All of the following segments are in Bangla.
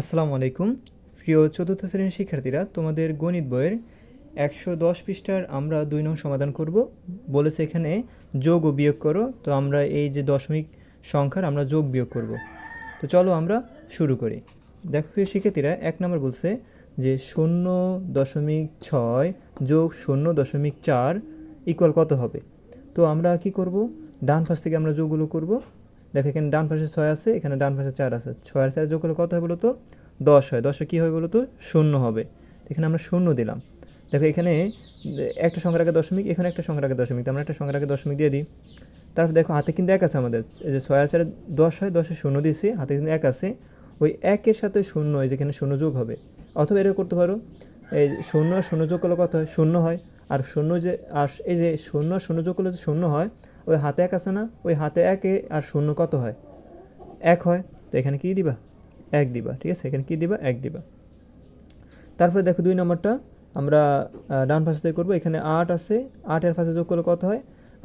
আসসালামু আলাইকুম। প্রিয় চতুর্থ শ্রেণির শিক্ষার্থীরা, তোমাদের গণিত বইয়ের একশো দশ পৃষ্ঠার আমরা দুই নং সমাধান করব। বলেছে এখানে যোগ ও বিয়োগ করো। তো আমরা এই যে দশমিক সংখ্যার আমরা যোগ বিয়োগ করব। তো চলো আমরা শুরু করি। দেখো প্রিয় শিক্ষার্থীরা, এক নম্বর বলছে যে শূন্য দশমিক ছয় যোগ শূন্য দশমিক চার ইকুয়াল কত হবে? তো আমরা কি করব? ডান পাশ থেকে আমরা যোগগুলো করব। দেখো এখানে ডান পাশে ছয় আছে, এখানে ডান পাশে চার আছে। ছয় আর চার যোগ করলে কত হয় বলো তো দশ হয়। দশে কী হবে বলো তো শূন্য হবে। এখানে আমরা শূন্য দিলাম। দেখো এখানে, একটা সংখ্যার আগে দশমিক, এখানে একটা সংখ্যার আগে দশমিক আমরা একটা সংখ্যার আগে দশমিক দিয়ে দিই। তারপর দেখো, হাতে কিন্তু এক আছে আমাদের। এই যে ছয় আর চারে দশ হয়, দশে শূন্য দিয়েছি, হাতে কিন্তু এক আছে। ওই একের সাথে শূন্য, এই যেখানে শূন্য যোগ হবে। অথবা এরকম করতে পারো, এই শূন্য শূন্য যোগ করলে কত হয়? শূন্য হয়। আর শূন্য যে, আর এই যে শূন্য শূন্য যোগ করলে যে শূন্য হয় ওই হাতে এক আছে না, ওই হাতে একে আর শূন্য কত হয়? এক হয়, তো এখানে কী দিবা? এক দিবা, ঠিক আছে? এখানে কী দিবা? এক দিবা। তারপরে দেখো দুই নম্বরটা, আমরা ডান পাশে থেকে করব, এখানে আট আছে আটের পাশে যোগ করলে কত হয়?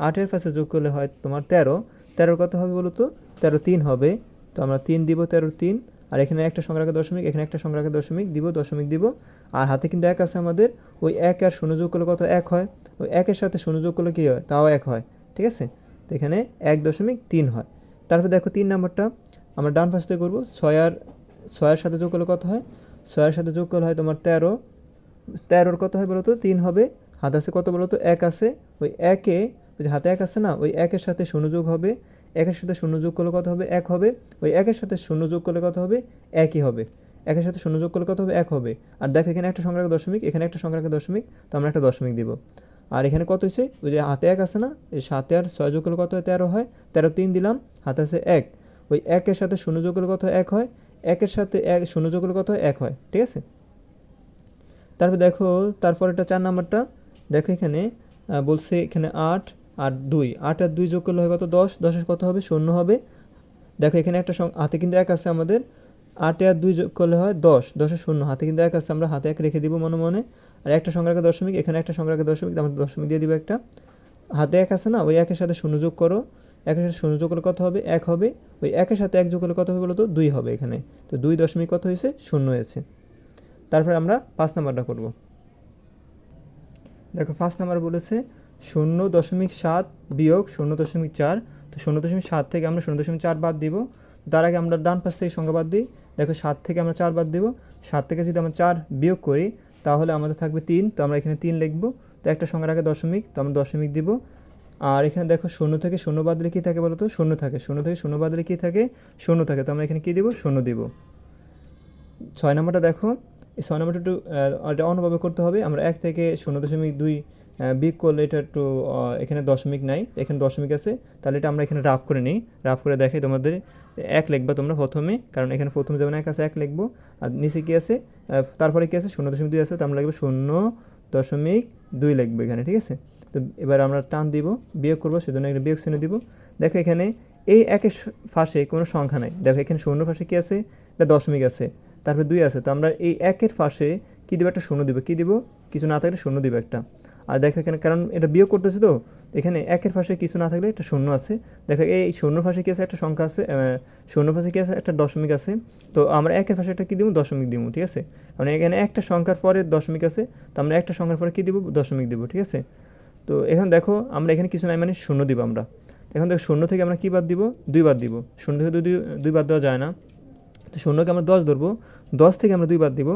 আটের পাশে যোগ করলে হয় তোমার তেরো। তেরোর কত হবে বলো তো? তেরো তিন হবে। তো আমরা তিন দিব তেরো তিন, আর এখানে একটা সংখ্যার আগে দশমিক, এখানে একটা সংখ্যার আগে দশমিক, দিব দশমিক, দিব। আর হাতে কিন্তু এক আছে আমাদের, ওই এক আর শূন্য যোগ করলে কত? এক হয়। ওই একের সাথে শূন্য যোগ করলে কী হয়? তাও এক হয়। ঠিক আছে? তো এখানে এক দশমিক তিন হয়। তারপর দেখো তিন নাম্বারটা আমরা ডান পাশ থেকে করব। ছয় আর, ছয়ের সাথে যোগ করলে কত হয়? ছয়ের সাথে যোগ করলে হয় তোমার তেরো। তেরোর কত হয় বলো তো তিন হবে। হাত আছে কত বলো তো এক আছে। ওই একে, ওই যে হাতে এক আছে না? ওই একের সাথে শূন্য যোগ হবে। একের সাথে শূন্য যোগ করলে কত হবে? এক হবে। ওই একের সাথে শূন্য যোগ করলে কত হবে? একই হবে। একের সাথে শূন্য যোগ করলে কত হবে? এক হবে। আর দেখো এখানে একটা সংখ্যার আগে দশমিক, এখানে একটা সংখ্যার আগে দশমিক, তো আমরা একটা দশমিক দিব। আর এখানে কত হয়েছে ওই যে হাতে এক আছে না? এই সাতে আর ছয় যোগ করলে কত হয়? তেরো হয়। তেরো তিন দিলাম, হাতে আছে এক। ওই একের সাথে শূন্য যোগ করলে কত এক হয়। একের সাথে এক, শূন্য যোগ করলে কত এক হয়। ঠিক আছে? তারপর দেখো তারপর এটা চার নাম্বারটা। দেখো এখানে বলছে এখানে আট আর দুই। আট আর দুই যোগ করলে হয় কত? দশ। দশের কত হবে? শূন্য হবে। দেখো এখানে একটা হাতে কিন্তু এক আছে আমাদের। আটে আর দুই যোগ করলে হয় দশ দশের শূন্য। হাতে কিন্তু এক আছে, আমরা হাতে এক রেখে দিব মনে মনে। আর একটা সংখ্যার আগে দশমিক, এখানে একটা সংখ্যার আগে দশমিক আমরা দশমিক দিয়ে দিব একটা। হাতে এক আছে না, ওই একের সাথে শূন্য যোগ করো। একের সাথে শূন্য যোগ করলে কত হবে? এক হবে। ওই একের সাথে এক যোগ করলে কত হবে বলো তো দুই হবে এখানে। তো দুই দশমিক কত হয়েছে? শূন্য হয়েছে। তারপরে আমরা পাঁচ নাম্বারটা করব। দেখো, পাঁচ নাম্বার বলেছে শূন্য দশমিক সাত বিয়োগ শূন্য দশমিক চার। তো শূন্য দশমিক সাত থেকে আমরা শূন্য দশমিক চার বাদ দিব। তার আগে আমরা ডান পাশ থেকে সংখ্যা বাদ দিই। দেখো সাত থেকে আমরা চার বাদ দিব। সাত থেকে যদি আমরা চার বিয়োগ করি, তাহলে আমাদের থাকবে তিন। তো আমরা এখানে তিন লিখব। তো একটা সংখ্যার আগে দশমিক, তো আমরা দশমিক দিব। আর এখানে দেখো শূন্য থেকে শূন্য বাদ দিলে কী থাকে বলো তো? শূন্য থাকে। শূন্য থেকে শূন্য বাদ দিলে কী থাকে? শূন্য থাকে। তো আমরা এখানে কী দিব? শূন্য দিব। ছয় নম্বরটা দেখো। এই ছয় নম্বরটা একটু অন্যভাবে করতে হবে। আমরা এক থেকে শূন্য দশমিক দুই বিয়োগ করলে এটা একটু এখানে দশমিক নাই, এখানে দশমিক আছে, তাহলে এটা আমরা এখানে রাফ করে নিই। রাফ করে দেখাই তোমাদের, এক লিখবা তোমরা প্রথমে, কারণ এখানে প্রথমে যেমন এক আছে, এক লিখব, আর নিচে কী আছে? তারপরে কী আছে? শূন্য দশমিক দুই আছে, তো আমরা লিখব শূন্য দশমিক দুই লিখব এখানে, ঠিক আছে? তো এবার আমরা টান দিব, বিয়োগ করব, সেজন্য একটা বিয়োগ চিহ্ন দিব। দেখো এখানে এই একের স- পাশে কোনো সংখ্যা নাই। দেখো এখানে শূন্য পাশে কী আছে? এটা দশমিক আছে, তারপরে দুই আছে, তো আমরা এই একের পাশে কী দিব? একটা শূন্য দিব। কী দিব? কিছু না থাকলে শূন্য দিব একটা। আর দেখো এখানে, কারণ এটা বিয়োগ করতেছে তো, এখানে একের পাশে কিছু না থাকলে একটা শূন্য আছে। দেখো এই শূন্য পাশে কী আছে? একটা সংখ্যা আছে শূন্য পাশে কী আছে? একটা দশমিক আছে। তো আমরা একের পাশে একটা কী দিব? দশমিক দিব, ঠিক আছে? কারণ এখানে একটা সংখ্যার পরে দশমিক আছে, তো আমরা একটা সংখ্যার পরে কী দিব? দশমিক দিব, ঠিক আছে? তো এখন দেখো, আমরা এখানে কিছু নাই মানে শূন্য দিব আমরা। এখন দেখো, শূন্য থেকে আমরা কী বাদ দিব? দুই বাদ দিব। শূন্য থেকে দুই দুই বাদ দেওয়া যায় না। তো শূন্যকে আমরা দশ ধরবো। দশ থেকে আমরা দুই বাদ দিব।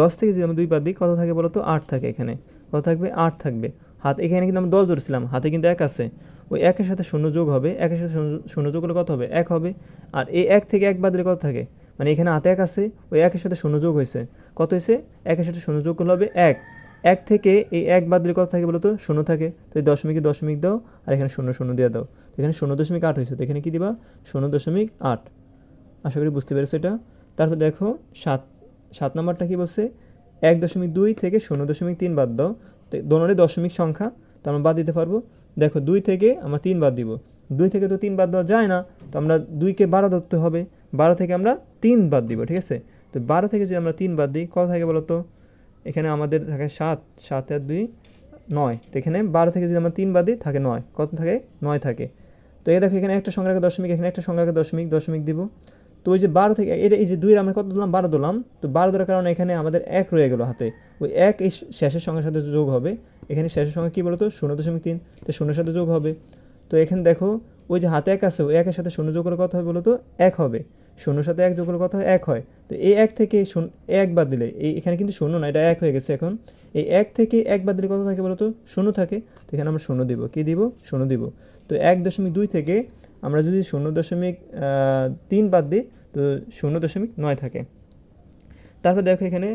দশ থেকে যদি আমরা দুই বাদ দিই, কত থাকে বলো তো আট থাকে এখানে। কত থাকবে, আট থাকবে। হাত, এখানে কিন্তু আমরা দশ ধরছিলাম। হাতে কিন্তু এক আছে। ওই একের সাথে শূন্য যোগ হবে। একের সাথে শূন্য- যোগ করলে কত হবে? এক হবে। আর এই এক থেকে এক বাদ কত থাকে? মানে এখানে হাতে এক আছে, ওই একের সাথে শূন্য যোগ হয়েছে। কত হয়েছে? একের সাথে শূন্য যোগ করলে হবে এক। এক থেকে এই এক বাদ দিলে কত থাকে বলো তো? শূন্য থাকে। তো এই দশমিকে দশমিক দাও, আর এখানে শূন্য শূন্য দিয়ে দাও। তো এখানে শূন্য দশমিক আট হয়েছে। তো এখানে কী দিবা? শূন্য দশমিক আট। আশা করি বুঝতে পেরেছ এটা। তারপর দেখো, সাত সাত নম্বরটা কি বলছে? এক দশমিক দুই থেকে শূন্য দশমিক তিন বাদ দাও। তো দোনোরই দশমিক সংখ্যা তো আমরা বাদ দিতে পারব। দেখো দুই থেকে আমরা তিন বাদ দিব। দুই থেকে তো তিন বাদ দেওয়া যায় না, তো আমরা দুইকে বারো ধরতে হবে। বারো থেকে আমরা তিন বাদ দিব, ঠিক আছে? তো বারো থেকে যদি আমরা তিন বাদ দিই, কত থাকে বলো তো? এখানে আমাদের থাকে সাত সাত আর দুই নয়। তো এখানে বারো থেকে যদি আমরা তিন বাদ দিই, থাকে নয়। কত থাকে? নয় থাকে। তো এই দেখো এখানে একটা সংখ্যার আগে দশমিক, এখানে একটা সংখ্যার আগে দশমিক দশমিক দিব। তো ওই যে বারো থেকে, এটা এই যে দুই আমরা কত দিলাম বারো দিলাম তো বারো দেওয়ার কারণে এখানে আমাদের এক রয়ে গেল হাতে। ওই এক এই শেষের সঙ্গে সাথে যোগ হবে। এখানে শেষের সঙ্গে কী বলতো? শূন্য দশমিক তিন। তো শূন্যের সাথে যোগ হবে। তো এখানে দেখো, ওই যে হাতে এক আছে, ওই একের সাথে শূন্য যোগ করলে কত হবে বলো তো এক হবে। শূন্যর সাথে এক যোগ করলে কত হয়? এক হয়। তো এই এক থেকে এক বাদ দিলে, এই এখানে কিন্তু শূন্য না, এটা এক হয়ে গেছে এখন। এই এক থেকে এক বাদ দিলে কত থাকে বলো তো শূন্য থাকে। তো এখানে আমরা শূন্য দিব। কী দিব? শূন্য দিব। তো এক দশমিক দুই থেকে আমরা যদি শূন্য দশমিক তিন বাদ দিই তো শূন্য দশমিক নয় থাকে। তারপর দেখো এখানে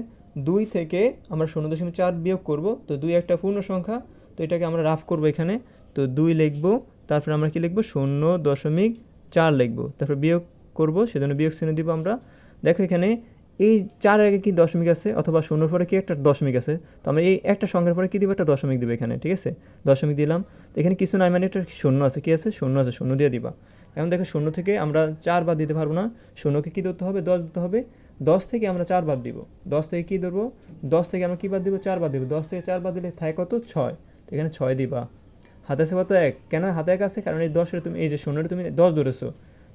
দুই থেকে আমরা শূন্য দশমিক চার বিয়োগ করব, তো দুই একটা পূর্ণ সংখ্যা, তো এটাকে আমরা রাফ করব এখানে, তো দুই লিখব, তারপর আমরা কি লিখব? শূন্য দশমিক চার লিখব, তারপর বিয়োগ করব, সেজন্য বিয়োগ চিহ্ন দিব আমরা। দেখো এখানে এই চার আগে কি দশমিক আছে, অথবা শূন্যর পরে কি একটা দশমিক আছে, তো আমরা এই একটা সংখ্যার পরে কি দিব? একটা দশমিক দিব এখানে, ঠিক আছে? দশমিক দিলাম। এখানে কিছু নাই মানে একটা শূন্য আছে, কি আছে? শূন্য আছে, শূন্য দিয়ে দিবা। এখন দেখো শূন্য থেকে আমরা চার বাদ দিতে পারব না। শূন্যকে কী ধরতে হবে? দশ দিতে হবে। দশ থেকে আমরা চার বাদ দিব। দশ থেকে কী ধরবো? দশ থেকে আমরা কী বাদ দিব? চার বাদ দিব। দশ থেকে চার বাদ দিলে থাকে কত? ছয়। এখানে ছয় দিবা। হাতে আছে কত? এক। কেন? হাতে এক আছে? কারণ এই দশের তুমি, এই যে শূন্যটা তুমি দশ ধরেছো।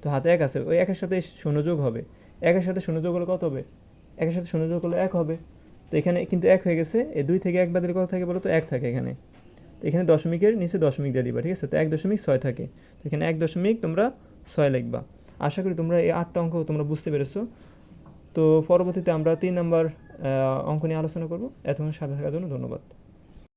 তো হাতে এক আছে। ওই একের সাথে শূন্য যোগ হবে। একের সাথে শূন্য যোগ হলে কত হবে? একের সাথে শূন্য যোগ হলে এক হবে। তো এখানে কিন্তু এক হয়ে গেছে। এই দুই থেকে এক বাদের কত থাকে বলো তো? এক থাকে এখানে। এখানে দশমিকের নিচে দশমিক দিয়ে দিবা, ঠিক আছে? তো এক দশমিক ছয় থাকে। এখানে এক দশমিক তোমরা ছয় লিখবা। আশা করি তোমরা এই আটটা অঙ্ক তোমরা বুঝতে পেরেছ। তো পরবর্তীতে আমরা তিন নম্বর অঙ্ক নিয়ে আলোচনা করব। এতক্ষণ সাথে থাকার জন্য ধন্যবাদ।